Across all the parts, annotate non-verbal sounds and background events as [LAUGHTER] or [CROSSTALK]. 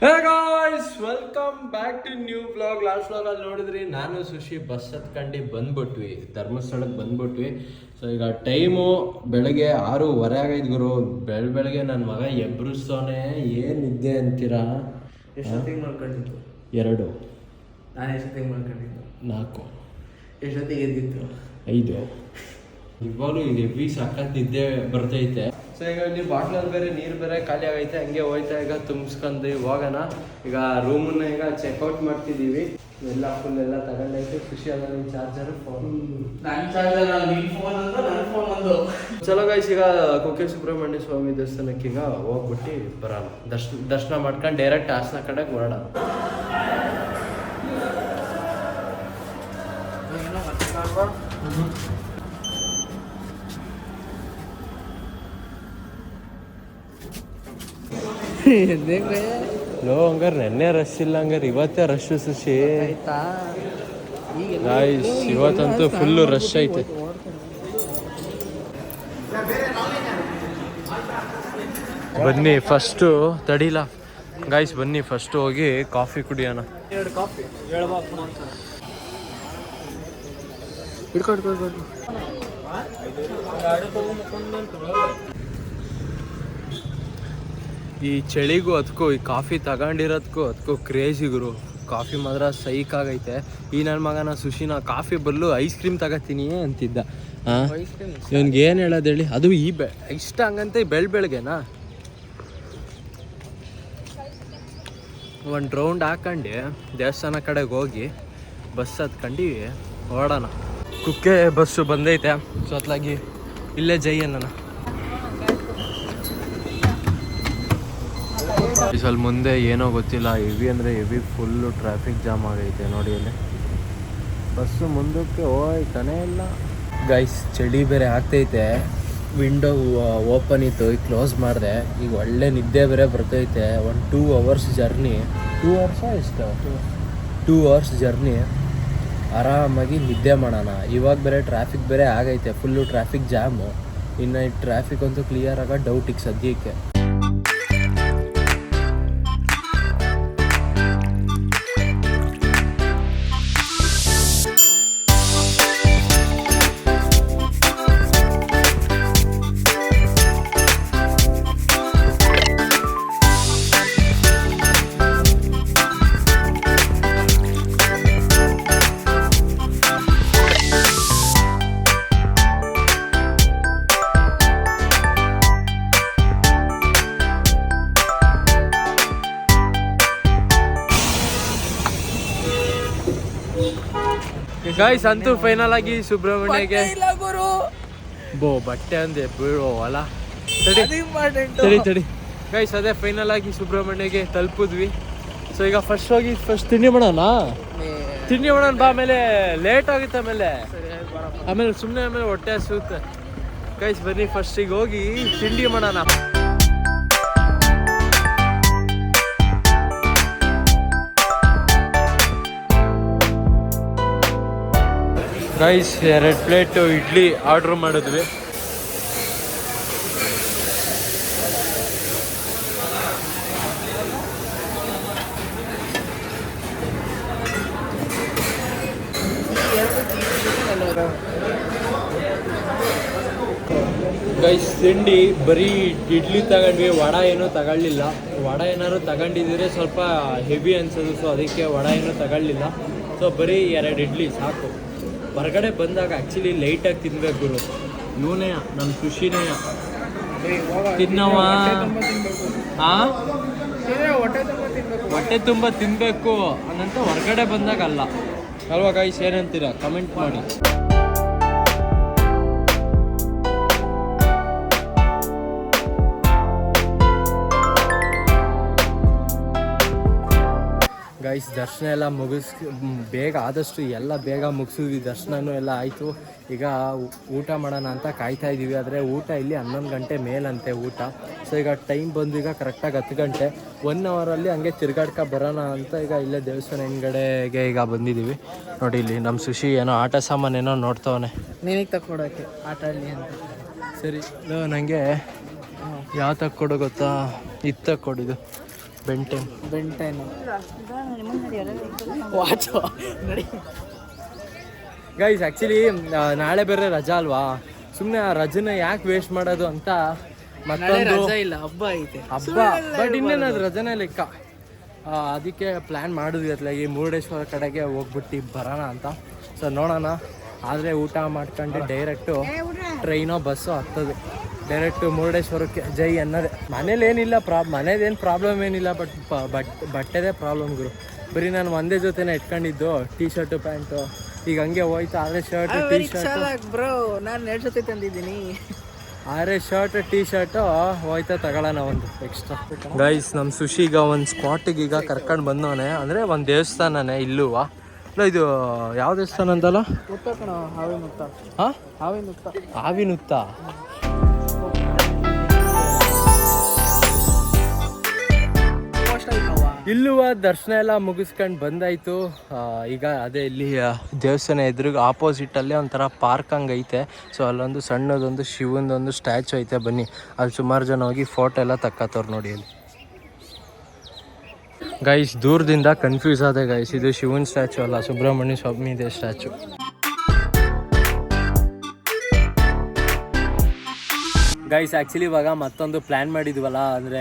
Hey guys welcome back to new blog last blog ಅಲ್ಲಿ ನೋಡಿದ್ರಿ ನಾನು ಸುಶಿ ಬಸ್ ಹತ್ಕೊಂಡು ಬಂದ್ಬಿಟ್ವಿ ಧರ್ಮಸ್ಥಳಕ್ಕೆ ಬಂದ್ಬಿಟ್ವಿ. ಸೊ ಈಗ ಟೈಮು ಬೆಳಗ್ಗೆ ಆರೂವರೆ ಆಗೈದು ಗುರು. ಬೆಳ ಬೆಳಗ್ಗೆ ನನ್ನ ಮಗ ಎಬ್ರಿಸೋನೆ ಏನು ಇದ್ದೆ ಅಂತೀರಾ? ಎಷ್ಟೊತ್ತಿಗೆ ಮಾಡ್ಕೊಂಡಿತ್ತು ಎರಡು. ನಾನು ಎಷ್ಟೊತ್ತಿಗೆ ಮಾಡ್ಕೊಂಡಿದ್ದು ನಾಲ್ಕು. ಎಷ್ಟೊತ್ತಿಗೆ ಎದ್ದಿತ್ತು ಐದು. ಇವಾಗಲೂ ಇದು ಎಬ್ಬಿ ನಿದ್ದೆ ಬರ್ತೈತೆ. ಸೊ ಈಗ ಇಲ್ಲಿ ಬಾಟ್ಲಲ್ಲಿ ಬೇರೆ ನೀರು ಬೇರೆ ಖಾಲಿ ಆಗೈತೆ ಹಂಗೆ ಹೋಯ್ತಾ ಈಗ ತುಂಬಿಸ್ಕೊಂಡು ಹೋಗೋಣ. ಈಗ ರೂಮನ್ನ ಈಗ ಚೆಕ್ಔಟ್ ಮಾಡ್ತಿದ್ದೀವಿ. ಎಲ್ಲ ಫುಲ್ ಎಲ್ಲ ತಗೊಂಡೈತೆ. ಖುಷಿ ಅದ ನಿಮ್ಮ ಚಾರ್ಜರ್ ಫೋನ್ ನನ್ನ ಚಾರ್ಜರ್ ಫೋನ್ ಅಂತ ನನ್ನ ಫೋನ್ ಒಂದು. ಚಲೋ ಗಾಯ್ಸ್ ಈಗ ಕುಕ್ಕೆ ಸುಬ್ರಹ್ಮಣ್ಯ ಸ್ವಾಮಿ ದೇವಸ್ಥಾನಕ್ಕೆ ಈಗ ಹೋಗ್ಬಿಟ್ಟು ಬರೋಣ. ದರ್ಶನ ದರ್ಶನ ಮಾಡ್ಕೊಂಡು ಡೈರೆಕ್ಟ್ ಹಾಸನ ಕಡೆ ಹೊರಡೋಣ ಏನೋ [LAUGHS] ಲೋ ಹಂಗಾರೆ ನೆನ್ನೆ ರಶ್ ಇಲ್ಲ ಹಂಗಾರೆ ಇವತ್ತೇ ರಶ್ ಸುಶಿ ಗಾಯ್ಸ್ ಇವತ್ತಂತೂ ಫುಲ್ಲು ರಶ್ ಐತೆ. ಬನ್ನಿ ಫಸ್ಟು ತಡಿಲ. ಗಾಯ್ಸ್ ಬನ್ನಿ ಫಸ್ಟ್ ಹೋಗಿ ಕಾಫಿ ಕುಡಿಯೋಣ. ಎರಡು ಕಾಫಿ ಹಿಡ್ಕೊಂಡು ಈ ಚಳಿಗೂ ಅದಕ್ಕೂ ಈ ಕಾಫಿ ತಗೊಂಡಿರೋದಕ್ಕೂ ಅದಕ್ಕೂ ಕ್ರೇಜಿ ಗುರು. ಕಾಫಿ ಮಾತ್ರ ಸೈಕಾಗೈತೆ ಆಗೈತೆ. ಈ ನನ್ನ ಮಗನ ಸುಶಿನ ಕಾಫಿ ಬದಲು ಐಸ್ ಕ್ರೀಮ್ ತಗೋತೀನಿ ಅಂತಿದ್ದ. ಇವನ್ಗೆ ಏನು ಹೇಳೋದು ಹೇಳಿ? ಅದು ಈ ಬೆ ಇಷ್ಟ ಹಂಗಂತ ಬೆಳ್ ಬೆಳಗ್ಗೆನಾ ಒಂದು ರೌಂಡ್ ಹಾಕೊಂಡು ದೇವಸ್ಥಾನ ಕಡೆಗೆ ಹೋಗಿ ಬಸ್ ಹತ್ಕೊಂಡು ಓಡೋಣ. ಕುಕ್ಕೆ ಬಸ್ಸು ಬಂದೈತೆ ಸೊತ್ಲಾಗಿ ಇಲ್ಲೇ ಜೈ ಅನ್ನೋಣ ಸ್ವಲ್ಪ ಮುಂದೆ ಏನೋ ಗೊತ್ತಿಲ್ಲ. ಹೆವಿ ಅಂದರೆ ಹೆವಿ ಫುಲ್ಲು ಟ್ರಾಫಿಕ್ ಜಾಮ್ ಆಗೈತೆ ನೋಡಿ ಅಲ್ಲಿ ಬಸ್ಸು ಮುಂದಕ್ಕೆ ಹೋಯ್ತಾನೇ ಇಲ್ಲ. ಗೈಸ್ ಚಳಿ ಬೇರೆ ಆಗ್ತೈತೆ. ವಿಂಡೋ ಓಪನ್ ಇತ್ತು, ಈಗ ಕ್ಲೋಸ್ ಮಾಡಿದೆ. ಈಗ ಒಳ್ಳೆ ನಿದ್ದೆ ಬೇರೆ ಬರ್ತೈತೆ. ಒಂದು two hours journey two hours ಇಷ್ಟ ಟೂ ಅವರ್ಸ್ ಜರ್ನಿ ಆರಾಮಾಗಿ ನಿದ್ದೆ ಮಾಡೋಣ. ಇವಾಗ ಬೇರೆ ಟ್ರಾಫಿಕ್ ಬೇರೆ ಆಗೈತೆ. ಫುಲ್ಲು ಟ್ರಾಫಿಕ್ ಜಾಮು ಇನ್ನು ಟ್ರಾಫಿಕ್ ಅಂತೂ ಕ್ಲಿಯರ್ ಆಗೋ ಡೌಟ್ ಈಗ ಸದ್ಯಕ್ಕೆ. ಗಾಯ್ಸ್ ಅಂತೂ ಫೈನಲ್ ಆಗಿ ಸುಬ್ರಹ್ಮಣ್ಯಗೆ ಬೋ ಬಟ್ಟೆ ಅಂದೆ ಬೀಳೋ ಅಲ್ಲ. ತಡಿ ತಡಿ ಗೈಸ್ ಅದೇ ಫೈನಲ್ ಆಗಿ ಸುಬ್ರಹ್ಮಣ್ಯಗೆ ತಲುಪಿದ್ವಿ. ಸೊ ಈಗ ಫಸ್ಟ್ ಹೋಗಿ ಫಸ್ಟ್ ತಿಂಡಿ ಮಾಡೋಣ? ತಿಂಡಿ ಮಾಡೋಣ ಬಾ ಆಮೇಲೆ ಲೇಟ್ ಆಗುತ್ತೆ ಆಮೇಲೆ. ಆಮೇಲೆ ಸುಮ್ಮನೆ ಆಮೇಲೆ ಹೊಟ್ಟೆ ಹಸುತ್ತೆ. ಗೈಸ್ ಬನ್ನಿ ಫಸ್ಟಿಗೆ ಹೋಗಿ ತಿಂಡಿ ಮಾಡೋಣ. ಗೈಸ್ ಎರಡು ಪ್ಲೇಟು ಇಡ್ಲಿ ಆರ್ಡ್ರ್ ಮಾಡಿದ್ವಿ. ಗೈಸ್ ತಿಂಡಿ ಬರೀ ಇಡ್ಲಿ ತಗೊಂಡ್ವಿ, ವಡ ಏನೂ ತಗೊಳ್ಳಿಲ್ಲ. ವಡ ಏನಾದ್ರು ತಗೊಂಡಿದ್ರೆ ಸ್ವಲ್ಪ ಹೆವಿ ಅನ್ಸೋದು ಸೊ ಅದಕ್ಕೆ ವಡ ಏನೂ ತಗೊಳ್ಳಿಲ್ಲ. ಸೊ ಬರೀ ಎರಡು ಇಡ್ಲಿ, ಸಾಕು. ಹೊರಗಡೆ ಬಂದಾಗ ಆ್ಯಕ್ಚುಲಿ ಲೈಟಾಗಿ ತಿನ್ಬೇಕು ಗುರು. ಇವನೇ ನನ್ನ ಖುಷಿನೇ ತಿನ್ನವ ಹಾಂ ಹೊಟ್ಟೆ ತುಂಬ ತಿನ್ಬೇಕು ಅನ್ನಂತ ಹೊರಗಡೆ ಬಂದಾಗ ಅಲ್ಲ ಅಲ್ವಾ ಗೈಸ್ ಏನಂತೀರಾ? ಕಮೆಂಟ್ ಮಾಡಿ. ಗೈಸ್ ದರ್ಶನ ಎಲ್ಲ ಮುಗಿಸ್ ಬೇಗ ಆದಷ್ಟು ಎಲ್ಲ ಬೇಗ ಮುಗಿಸಿದ್ವಿ. ದರ್ಶನನೂ ಎಲ್ಲ ಆಯಿತು. ಈಗ ಊಟ ಮಾಡೋಣ ಅಂತ ಕಾಯ್ತಾ ಇದ್ದೀವಿ ಆದರೆ ಊಟ ಇಲ್ಲಿ ಹನ್ನೊಂದು ಗಂಟೆ ಮೇಲಂತೆ ಊಟ. ಸೊ ಈಗ ಟೈಮ್ ಬಂದು ಈಗ ಕರೆಕ್ಟಾಗಿ ಹತ್ತು ಗಂಟೆ. ಒನ್ ಅವರಲ್ಲಿ ಹಂಗೆ ತಿರ್ಗಾಡ್ಕ ಬರೋಣ ಅಂತ ಈಗ ಇಲ್ಲೇ ದೇವಸ್ಥಾನ ಹಿಂದ್ಗಡೆಗೆ ಈಗ ಬಂದಿದ್ದೀವಿ ನೋಡಿ ಇಲ್ಲಿ ನಮ್ಮ ಸುಶಿ ಏನೋ ಆಟ ಸಾಮಾನು ಏನೋ ನೋಡ್ತವನೆ. ನಿನಗೆ ತಕ್ಕೊಡೋಕೆ ಆಟ ಅಲ್ಲಿ ಅಂತ. ಸರಿ ನನಗೆ ಯಾವ ತಕ್ಕೊಡು ಗೊತ್ತಾ? ಇದು ತಕ್ಕೊಡಿದು Ben Ten Ben Ten? Watch ನಡಿ. ಗೈಸ್ ಆ್ಯಕ್ಚುಲಿ ನಾಳೆ ಬೇರೆ ರಜಾ ಅಲ್ವಾ? ಸುಮ್ಮನೆ ಆ ರಜನ ಯಾಕೆ ವೇಸ್ಟ್ ಮಾಡೋದು ಅಂತ ಮತ್ತೊಂದು ಇಲ್ಲ ಹಬ್ಬ ಐತೆ. ಹಬ್ಬ. ಬಟ್ ಇನ್ನೇನು ಅದು ರಜನೇ ಲೆಕ್ಕ. ಅದಕ್ಕೆ ಪ್ಲ್ಯಾನ್ ಮಾಡಿದ್ವಿ ಈ ಮುರುಡೇಶ್ವರ ಕಡೆಗೆ ಹೋಗ್ಬಿಟ್ಟು ಬರೋಣ ಅಂತ. ಸೊ ನೋಡೋಣ. ಆದರೆ ಊಟ ಮಾಡ್ಕೊಂಡು ಡೈರೆಕ್ಟು ಟ್ರೈನೋ ಬಸ್ಸೋ ಹತ್ತದು. ಡೈರೆಕ್ಟು ಮುರುಡೇಶ್ವರಕ್ಕೆ ಜೈ ಅನ್ನೋದೇ. ಮನೇಲಿ ಏನಿಲ್ಲ ಪ್ರಾಬ್ ಮನೇದೇನು ಪ್ರಾಬ್ಲಮ್ ಏನಿಲ್ಲ ಬಟ್ ಬಟ್ ಬಟ್ಟೆದೇ ಪ್ರಾಬ್ಲಮ್ ಗುರು. ಬರೀ ನಾನು ಒಂದೇ ಜೊತೆನೇ ಇಟ್ಕೊಂಡಿದ್ದು ಟೀ ಶರ್ಟು ಪ್ಯಾಂಟು ಈಗ ಹಂಗೆ ಹೋಯ್ತು ಆದರೆ ಶರ್ಟ್ ಟೀ ಶರ್ಟ್ ಬ್ರೋ ನಾನು ಎರಡು ಜೊತೆ ತಂದಿದ್ದೀನಿ. ಆರೆ ಶರ್ಟ್ ಟೀ ಶರ್ಟು ಹೋಯ್ತಾ ತಗೊಳ್ಳೋಣ ಒಂದು ಎಕ್ಸ್ಟ್ರಾ ಗೈಸ್ ನಮ್ಮ ಸುಶಿ ಈಗ ಒಂದು ಸ್ಪಾಟಿಗೆ ಈಗ ಕರ್ಕೊಂಡು ಬಂದವನೇ. ಅಂದರೆ ಒಂದು ದೇವಸ್ಥಾನನೇ ಇಲ್ಲೂ ಇಲ್ಲ ಇದು ಯಾವ ದೇವಸ್ಥಾನ ಅಂತಲ್ಲ? ಹಾವಿನ ಹಾವಿನ ಹಾವಿ ಮುತ್ತ ಹಾಂ ಹಾವಿ ಮುತ್ತ ಇಲ್ಲುವ ದರ್ಶನ ಎಲ್ಲ ಮುಗಿಸ್ಕೊಂಡು ಬಂದಾಯ್ತು. ಈಗ ಅದೇ ಇಲ್ಲಿ ದೇವಸ್ಥಾನ ಎದುರಿಗೆ ಆಪೋಸಿಟಲ್ಲೇ ಒಂಥರ ಪಾರ್ಕ್ ಹಂಗೆ ಐತೆ. ಸೊ ಅಲ್ಲೊಂದು ಸಣ್ಣದೊಂದು ಶಿವಂದೊಂದು ಸ್ಟ್ಯಾಚು ಐತೆ ಬನ್ನಿ. ಅಲ್ಲಿ ಸುಮಾರು ಜನ ಹೋಗಿ ಫೋಟೋ ಎಲ್ಲ ತಕ್ಕತ್ತವ್ರು ನೋಡಿ ಅಲ್ಲಿ. ಗೈಸ್ ದೂರದಿಂದ ಕನ್ಫ್ಯೂಸ್ ಆದೆ ಗೈಸ್ ಇದು ಶಿವನ್ ಸ್ಟ್ಯಾಚು ಅಲ್ಲ, ಸುಬ್ರಹ್ಮಣ್ಯ ಸ್ವಾಮಿ ಇದೆ ಸ್ಟ್ಯಾಚು ಗೈಸ್ ಆ್ಯಕ್ಚುಲಿ ಇವಾಗ ಮತ್ತೊಂದು ಪ್ಲ್ಯಾನ್ ಮಾಡಿದ್ವಲ್ಲ ಅಂದರೆ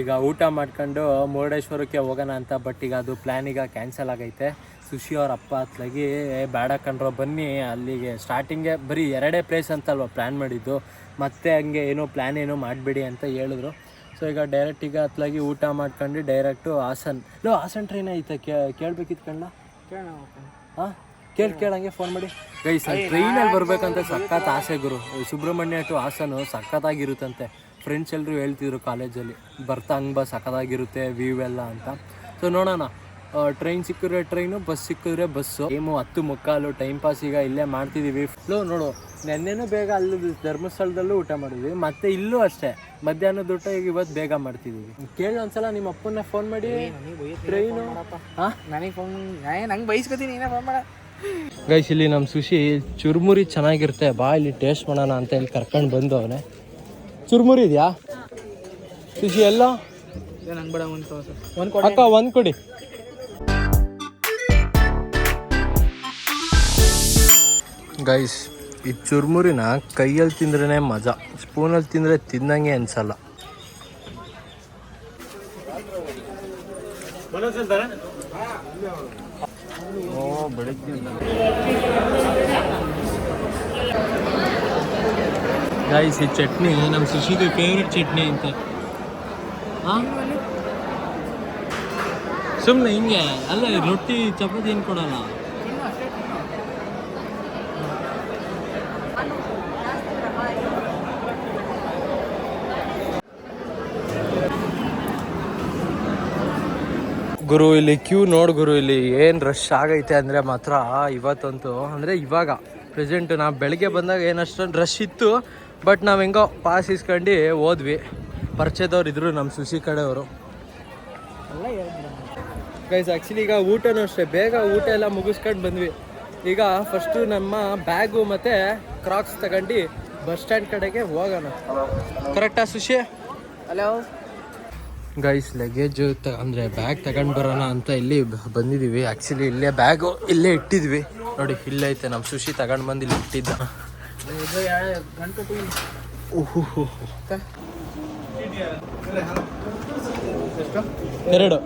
ಈಗ ಊಟ ಮಾಡ್ಕೊಂಡು ಮುರುಡೇಶ್ವರಕ್ಕೆ ಹೋಗೋಣ ಅಂತ ಬಟ್ ಈಗ ಅದು ಪ್ಲ್ಯಾನ್ ಈಗ ಕ್ಯಾನ್ಸಲ್ ಆಗೈತೆ. ಸುಶಿ ಅವ್ರ ಅಪ್ಪ ಹತ್ಲಾಗಿ "ಏ, ಬೇಡ ಕಣ್ರೋ ಬನ್ನಿ ಅಲ್ಲಿಗೆ ಸ್ಟಾರ್ಟಿಂಗೇ ಬರೀ ಎರಡೇ ಪ್ಲೇಸ್ ಅಂತಲ್ವ ಪ್ಲ್ಯಾನ್ ಮಾಡಿದ್ದು. ಮತ್ತೆ ಹಂಗೆ ಏನೋ ಪ್ಲ್ಯಾನ್ ಏನೋ ಮಾಡಬೇಡಿ ಅಂತ ಹೇಳಿದ್ರು. ಸೊ ಈಗ ಡೈರೆಕ್ಟ್ ಈಗ ಹತ್ಲಾಗಿ ಊಟ ಮಾಡ್ಕೊಂಡು ಡೈರೆಕ್ಟು ಹಾಸನ್ ಲೋ ಹಾಸನ್ ಟ್ರೈನ್ ಐತೆ ಕೇಳಬೇಕಿತ್ತು ಕಣ್ಣ? ಹಾಂ? ಕೇಳಿ ಕೇಳಂಗೆ ಫೋನ್ ಮಾಡಿ. ಗೈಸ್ ಟ್ರೈನಲ್ಲಿ ಬರ್ಬೇಕಂತ ಸಖತ್ ಆಸೆ ಗುರು. ಸುಬ್ರಹ್ಮಣ್ಯ ಟು ಹಾಸನ ಸಖತ್ತಾಗಿರುತ್ತಂತೆ. ಫ್ರೆಂಡ್ಸ್ ಎಲ್ಲರೂ ಹೇಳ್ತಿದ್ರು ಕಾಲೇಜಲ್ಲಿ ಬರ್ತಾ ಹಂಗೆ ಬಸ್ ಸಖತ್ತಾಗಿರುತ್ತೆ ವ್ಯೂ ಎಲ್ಲ ಅಂತ. ಸೊ ನೋಡೋಣ. ಟ್ರೈನ್ ಸಿಕ್ಕಿದ್ರೆ ಟ್ರೈನು ಬಸ್ ಸಿಕ್ಕಿದ್ರೆ ಬಸ್ಸು ಟೈಮು ಹತ್ತು ಮುಕ್ಕಾಲು ಟೈಮ್ ಪಾಸ್ ಈಗ ಇಲ್ಲೇ ಮಾಡ್ತಿದ್ದೀವಿ ಫ್ಲೋ ನೋಡು ನೆನ್ನೆನೂ ಬೇಗ ಅಲ್ಲಿ ಧರ್ಮಸ್ಥಳದಲ್ಲೂ ಊಟ ಮಾಡಿದ್ವಿ. ಮತ್ತೆ ಇಲ್ಲೂ ಅಷ್ಟೇ. ಮಧ್ಯಾಹ್ನದ ಊಟ ಈಗ ಇವತ್ತು ಬೇಗ ಮಾಡ್ತಿದ್ದೀವಿ ಕೇಳಿ ಒಂದ್ಸಲ ನಿಮ್ಮ ಅಪ್ಪನ ಫೋನ್ ಮಾಡಿ. ಟ್ರೈನು ಹಾಂ? ನನಗೆ ಫೋನ್ ನಂಗೆ ಬೈಸ್ಕೊತೀನಿ ನೀನೇ ಫೋನ್ ಮಾಡ. ಗೈಸ್ ಇಲ್ಲಿ ನಮ್ಮ ಸುಶಿ ಚುರುಮುರಿ ಚೆನ್ನಾಗಿರುತ್ತೆ. ಬಾ ಇಲ್ಲಿ ಟೇಸ್ಟ್ ಮಾಡೋಣ ಅಂತ ಇಲ್ಲಿ ಕರ್ಕೊಂಡು ಬಂದು ಅವನೇ. ಚುರುಮುರಿ ಇದೆಯಾ? ಸುಶಿ ಎಲ್ಲ? ಅಕ್ಕ ಒಂದು ಕೊಡಿ. ಗೈಸ್ ಈ ಚುರುಮುರಿನ ಕೈಯಲ್ಲಿ ತಿಂದ್ರೇ ಮಜಾ. ಸ್ಪೂನಲ್ಲಿ ತಿಂದರೆ ತಿನ್ನಂಗೆ ಅನ್ಸಲ್ಲ. ಬೆಳಗ್ಗೆ ಚಟ್ನಿ ನಮ್ಮ ಸುಶಿದು ಫೇವ್ರೆಟ್ ಚಟ್ನಿ ಅಂತ. ಸುಮ್ಮನೆ ಹಿಂಗೆ ಅಲ್ಲ ರೊಟ್ಟಿ ಚಪಾತಿ ಏನು ಕೊಡಲ್ಲ? ಗುರು, ಇಲ್ಲಿ ಕ್ಯೂ ನೋಡು ಗುರು, ಇಲ್ಲಿ ಏನು ರಶ್ ಆಗೈತೆ ಅಂದರೆ ಮಾತ್ರ ಇವತ್ತಂತೂ, ಅಂದರೆ ಇವಾಗ ಪ್ರೆಸೆಂಟ್ ನಾವು ಬೆಳಗ್ಗೆ ಬಂದಾಗ ಏನಷ್ಟೊಂದು ರಶ್ ಇತ್ತು ಬಟ್ ನಾವು ಹೆಂಗೋ ಪಾಸ್ ಇಸ್ಕೊಂಡು ಹೋದ್ವಿ. ಪರಿಚಯದವ್ರು ಇದ್ರು ನಮ್ಮ ಸುಶಿ ಕಡೆಯವರು. ಗೈಸ್ ಆ್ಯಕ್ಚುಲಿ ಈಗ ಊಟನೂ ಅಷ್ಟೇ, ಬೇಗ ಊಟ ಎಲ್ಲ ಮುಗಿಸ್ಕೊಂಡು ಬಂದ್ವಿ. ಈಗ ಫಸ್ಟು ನಮ್ಮ ಬ್ಯಾಗು ಮತ್ತು ಕ್ರಾಕ್ಸ್ ತಗೊಂಡು ಬಸ್ ಸ್ಟ್ಯಾಂಡ್ ಕಡೆಗೆ ಹೋಗೋಣ. ಕರೆಕ್ಟಾ ಸುಶಿ? ಹಲೋ ಗೈಸ್ ಲಗೇಜ್ ತ ಅಂದರೆ ಬ್ಯಾಗ್ ತಗೊಂಡು ಬರೋಣ ಅಂತ ಇಲ್ಲಿ ಬಂದಿದ್ದೀವಿ ಆ್ಯಕ್ಚುಲಿ ಇಲ್ಲೇ ಬ್ಯಾಗು ಇಲ್ಲೇ ಇಟ್ಟಿದ್ವಿ. ನೋಡಿ ಇಲ್ಲೈತೆ ನಮ್ಮ ಸುಶಿ ತಗೊಂಡು ಬಂದು ಇಲ್ಲಿ ಇಟ್ಟಿದ್ದ. ಎರಡು.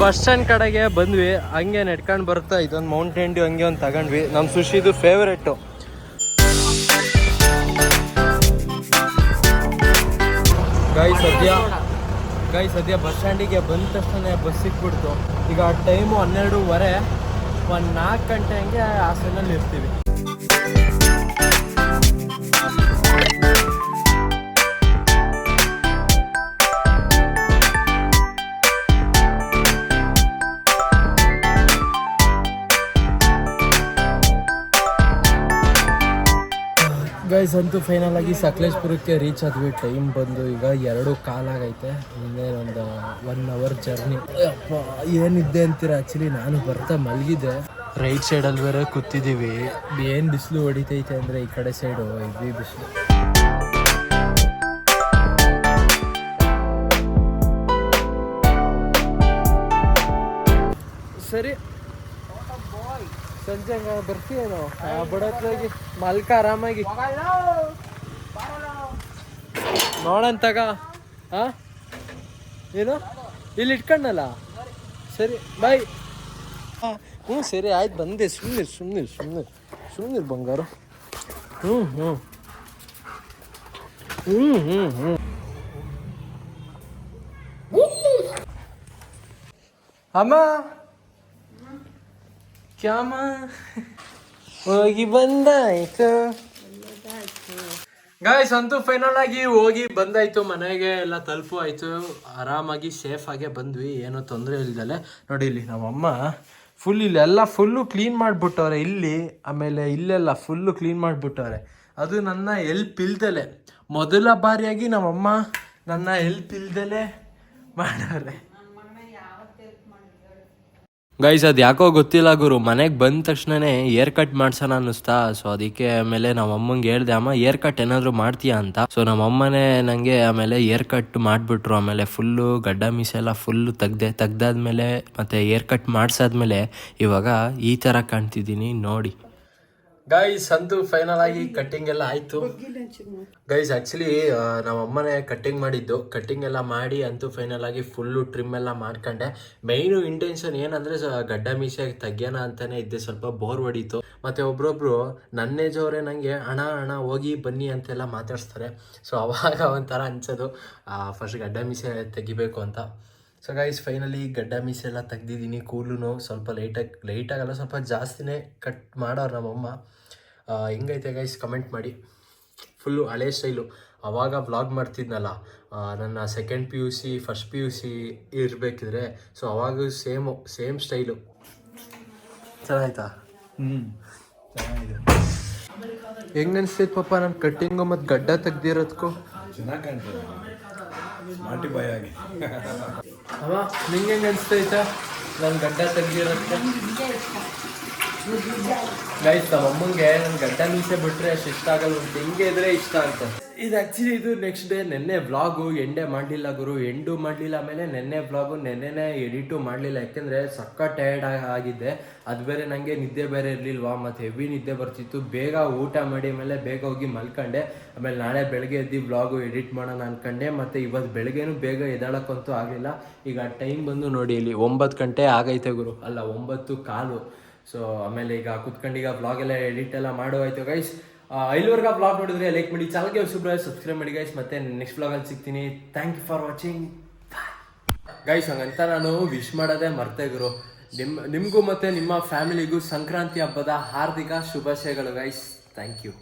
ಬಸ್ ಸ್ಟ್ಯಾಂಡ್ ಕಡೆಗೆ ಬಂದ್ವಿ. ಹಂಗೆ ನೆಡ್ಕೊಂಡು ಬರ್ತಾ ಇದೊಂದು ಮೌಂಟೇನ್ ಡ್ಯೂ ಹಂಗೆ ಒಂದು ತಗೊಂಡ್ವಿ. ನಮ್ಮ ಸುಶಿದು ಫೇವ್ರೇಟು ಗಾಯ್ ಸದ್ಯ ಗಾಯ್ ಸದ್ಯ ಬಸ್ ಸ್ಟ್ಯಾಂಡಿಗೆ ಬಂದ ತಕ್ಷಣ ಬಸ್ ಸಿಕ್ಬಿಡ್ತು. ಈಗ ಟೈಮು ಹನ್ನೆರಡೂವರೆ, ಒಂದು ನಾಲ್ಕು ಗಂಟೆ ಹಂಗೆ ಹಾಸನಲ್ಲಿ ಇರ್ತೀವಿ. ಗೈಸ್ ಅಂತೂ ಫೈನಲ್ ಆಗಿ ಸಕಲೇಶ್ಪುರಕ್ಕೆ ರೀಚ್ ಆದ್ವಿ. ಟೈಮ್ ಬಂದು ಈಗ ಎರಡು ಕಾಲಾಗೈತೆ ಆಗೈತೆ. ಒಂದು ಒನ್ ಅವರ್ ಜರ್ನಿ ಏನಿದ್ದೆ ಅಂತೀರ? ಆಕ್ಚುಲಿ ನಾನು ಬರ್ತಾ ಮಲಗಿದ್ದೆ. ರೈಟ್ ಸೈಡ್ ಅಲ್ಲಿ ಬೇರೆ ಕೂತಿದ್ದೀವಿ. ಏನು ಬಿಸಿಲು ಹೊಡಿತೈತೆ ಅಂದ್ರೆ ಈ ಕಡೆ ಸೈಡು ಇದ್ವಿ ಬಿಸಿಲು. ಸರಿ ಸಂಜೆ ಹಂಗ ಬರ್ತೀವಿ ನಾವು ಬಿಡತ್ಲಾಗಿ ಮಲ್ಕ ಆರಾಮಾಗಿ. ನೋಡಂತಾಗ ಹಾ ಏನು? ಇಲ್ಲಿ ಇಟ್ಕೊಂಡಲ್ಲ? ಸರಿ ಬಾಯ್ ಹ್ಞೂ, ಸರಿ, ಆಯ್ತು, ಬಂದೆ. ಸುಮ್ಮನೆ ಸುಮ್ಮನೆ ಸುಮ್ಮನೆ ಸುಮ್ಮನೆ ಬಂಗಾರು. ಹ್ಞೂ ಹ್ಞೂ. ಹ್ಞೂ ಹ್ಞೂ ಹ್ಞೂ. ಅಮ್ಮ! ಕ್ಯಾಮ ಹೋಗಿ ಬಂದಾಯ್ತು. ಗಾಯ್ಸ್ ಅಂತೂ ಫೈನಲ್ ಆಗಿ ಹೋಗಿ ಬಂದಾಯ್ತು, ಮನೆಗೆ ಎಲ್ಲ ತಲುಪು ಆಯ್ತು. ಆರಾಮಾಗಿ ಸೇಫ್ ಆಗೇ ಬಂದ್ವಿ, ಏನೋ ತೊಂದರೆ ಇಲ್ದಲೆ. ನೋಡಿ ಇಲ್ಲಿ ನಮ್ಮಮ್ಮ ಫುಲ್ ಇಲ್ಲೆಲ್ಲ ಫುಲ್ಲು ಕ್ಲೀನ್ ಮಾಡಿಬಿಟ್ಟವ್ರೆ, ಇಲ್ಲಿ, ಆಮೇಲೆ ಇಲ್ಲೆಲ್ಲ ಫುಲ್ಲು ಕ್ಲೀನ್ ಮಾಡಿಬಿಟ್ಟವ್ರೆ. ಅದು ನನ್ನ ಎಲ್ಪ್ ಇಲ್ದಲೆ. ಮೊದಲ ಬಾರಿಯಾಗಿ ನಮ್ಮಮ್ಮ ನನ್ನ ಎಲ್ಪ್ ಇಲ್ದಲೆ ಮಾಡವ್ರೆ. ಗೈಸ್ ಅದು ಯಾಕೋ ಗೊತ್ತಿಲ್ಲ ಗುರು. ಮನೆಗೆ ಬಂದ ತಕ್ಷಣನೇ ಏರ್ ಕಟ್ ಮಾಡ್ಸೋಣ ಅನ್ನಿಸ್ತಾ. ಸೊ ಅದಕ್ಕೆ ಆಮೇಲೆ ನಮ್ಮ ಅಮ್ಮಂಗೆ ಹೇಳ್ದೆ, ಅಮ್ಮ ಏರ್ ಕಟ್ ಏನಾದರೂ ಮಾಡ್ತೀಯಾ ಅಂತ? ಸೊ ನಮ್ಮ ಅಮ್ಮನೇ ನನಗೆ ಆಮೇಲೆ ಏರ್ ಕಟ್ ಮಾಡಿಬಿಟ್ರು. ಆಮೇಲೆ ಫುಲ್ಲು ಗಡ್ಡ ಮೀಸೆಲ್ಲ ಫುಲ್ಲು ತೆಗ್ದೆ, ತೆಗ್ದಾದ್ಮೇಲೆ ಮತ್ತೆ ಏರ್ ಕಟ್ ಮಾಡಿಸಾದ್ಮೇಲೆ ಇವಾಗ ಈ ಥರ ಕಾಣ್ತಿದ್ದೀನಿ. ನೋಡಿ. ಗೈಸ್ ಅಂತೂ ಫೈನಲ್ ಆಗಿ ಕಟ್ಟಿಂಗ್ ಎಲ್ಲ ಆಯ್ತು. ಗೈಸ್ ಆಕ್ಚುಲಿ ನಮ್ಮ ಅಮ್ಮನೇ ಕಟ್ಟಿಂಗ್ ಮಾಡಿದ್ದು. ಕಟ್ಟಿಂಗ್ ಎಲ್ಲ ಮಾಡಿ ಅಂತೂ ಫೈನಲ್ ಆಗಿ ಫುಲ್ಲು ಟ್ರಿಮ್ ಎಲ್ಲ ಮಾಡ್ಕೊಂಡೆ. ಮೈನು ಇಂಟೆನ್ಷನ್ ಏನಂದ್ರೆ ಗಡ್ಡ ಮೀಸೆ ತೆಗಿಯೋಣ ಅಂತಾನೆ ಇದ್ದೆ. ಸ್ವಲ್ಪ ಬೋರ್ ಹೊಡೀತು. ಮತ್ತೆ ಒಬ್ರೊಬ್ರು ನನ್ನ ಏಜ್ ಅವರೇ ನನಗೆ ಹಣ ಹಣ ಹೋಗಿ ಬನ್ನಿ ಅಂತೆಲ್ಲ ಮಾತಾಡ್ಸ್ತಾರೆ. ಸೊ ಅವಾಗ ಒಂಥರ ಅನ್ಸೋದು ಫಸ್ಟ್ ಗಡ್ಡ ಮೀಸೆ ತೆಗಿಬೇಕು ಅಂತ. ಸೊ ಗೈಸ್ ಫೈನಲಿ ಗಡ್ಡ ಮೀಸೆ ಎಲ್ಲ ತೆಗ್ದಿದ್ದೀನಿ. ಕೂಲೂ ಸ್ವಲ್ಪ ಲೈಟಾಗಿ ಲೈಟಾಗಲ್ಲ ಸ್ವಲ್ಪ ಜಾಸ್ತಿನೇ ಕಟ್ ಮಾಡೋರು ನಮ್ಮಮ್ಮ. ಹೆಂಗೈತೆ ಗೈಸ್ ಕಮೆಂಟ್ ಮಾಡಿ. ಫುಲ್ಲು ಹಳೆ ಸ್ಟೈಲು ಅವಾಗ ವ್ಲಾಗ್ ಮಾಡ್ತಿದ್ನಲ್ಲ. ನನ್ನ second P U C first P U C ಇರಬೇಕಿದ್ರೆ so ಅವಾಗ ಸೇಮು ಸೇಮ್ ಸ್ಟೈಲು ಚೆನ್ನಾಯ್ತಾ ಹ್ಞೂ ಚೆನ್ನಾಗಿದೆ. ಹೆಂಗೆ ಅನಿಸ್ತೈತೆ ಪಪ್ಪ ನಾನು ಕಟ್ಟಿಂಗು ಮತ್ತು ಗಡ್ಡ ತೆಗ್ದಿರೋದಕ್ಕೂ ಚೆನ್ನಾಗಿ ಕಾಣ್ತದೆ. ಸ್ಮಾರ್ಟಿ ಬಾಯ್ ಆಗಿ. ಅಮ್ಮ ನಿಂಗೆ ಹೆಂಗೆ ಅನಿಸ್ತೈತಾ ನನ್ನ ಗಡ್ಡ ತೆಗ್ದಿರತ್ತೆ ಗೈಸ್ ನಮ್ಮ ಅಮ್ಮಂಗೆ ನನ್ನ ಗಡ್ಡ ಮೀಸೆ ಬಿಟ್ರೆ ಅಷ್ಟು ಇಷ್ಟ ಆಗಲ್ಲ ಹಿಂಗೆ ಇದ್ರೆ ಇಷ್ಟ ಅಂತ. ಇದು ಆ್ಯಕ್ಚುಲಿ ಇದು ನೆಕ್ಸ್ಟ್ ಡೇ ನೆನ್ನೆ ವ್ಲಾಗು ಎಂಡೇ ಮಾಡಲಿಲ್ಲ ಗುರು, ಎಂಡು ಮಾಡಲಿಲ್ಲ, ಆಮೇಲೆ ನೆನ್ನೆ ವ್ಲಾಗು ನೆನ್ನೆನೇ ಎಡಿಟು ಮಾಡಲಿಲ್ಲ. ಯಾಕೆಂದರೆ ಸಕ್ಕ ಟಯರ್ಡ್ ಆಗಿದ್ದೆ. ಅದು ಬೇರೆ ನನಗೆ ನಿದ್ದೆ ಬೇರೆ ಇರಲಿಲ್ವಾ? ಮತ್ತು ಹೆವಿ ನಿದ್ದೆ ಬರ್ತಿತ್ತು. ಬೇಗ ಊಟ ಮಾಡಿ, ಆಮೇಲೆ ಬೇಗ ಹೋಗಿ ಮಲ್ಕೊಂಡೆ. ಆಮೇಲೆ ನಾಳೆ ಬೆಳಗ್ಗೆ ಎದ್ದು ವ್ಲಾಗು ಎಡಿಟ್ ಮಾಡೋಣ ಅಂದ್ಕೊಂಡೆ ಮತ್ತು ಇವತ್ತು ಬೆಳಗ್ಗೆನೂ ಬೇಗ ಎದ್ದಾಳಕ್ಕಂತೂ ಆಗಲಿಲ್ಲ. ಈಗ ಟೈಮ್ ಬಂದು ನೋಡಿ ಇಲ್ಲಿ ಒಂಬತ್ತು ಗಂಟೆ ಆಗೈತೆ ಗುರು. ಅಲ್ಲ, ಒಂಬತ್ತು ಕಾಲು. ಸೊ ಆಮೇಲೆ ಈಗ ಕುತ್ಕೊಂಡು ಈಗ ಬ್ಲಾಗ್ ಎಲ್ಲ ಎಡಿಟ್ ಎಲ್ಲ ಮಾಡೋ ಆಯ್ತು ಗೈಸ್ ಐಲ್ವರ್ಗ ಬ್ಲಾಗ್ ನೋಡಿದ್ರೆ ಲೈಕ್ ಮಾಡಿ ಚಾನಲ್ಗೆ ಸುಬ್ರಾಯ್ ಸಬ್ಸ್ಕ್ರೈಬ್ ಮಾಡಿ ಗೈಸ್ ಮತ್ತೆ ನೆಕ್ಸ್ಟ್ ಬ್ಲಾಗಲ್ಲಿ ಸಿಗ್ತೀನಿ. Thank you for watching guys ಹಂಗಂತ ನಾನು ವಿಶ್ ಮಾಡೋದೇ ಮರ್ತೆ ಗುರು. ನಿಮ್ಮ ನಿಮಗೂ ಮತ್ತು ನಿಮ್ಮ ಫ್ಯಾಮಿಲಿಗೂ ಸಂಕ್ರಾಂತಿ ಹಬ್ಬದ ಹಾರ್ದಿಕ ಶುಭಾಶಯಗಳು ಗೈಸ್ ಥ್ಯಾಂಕ್ ಯು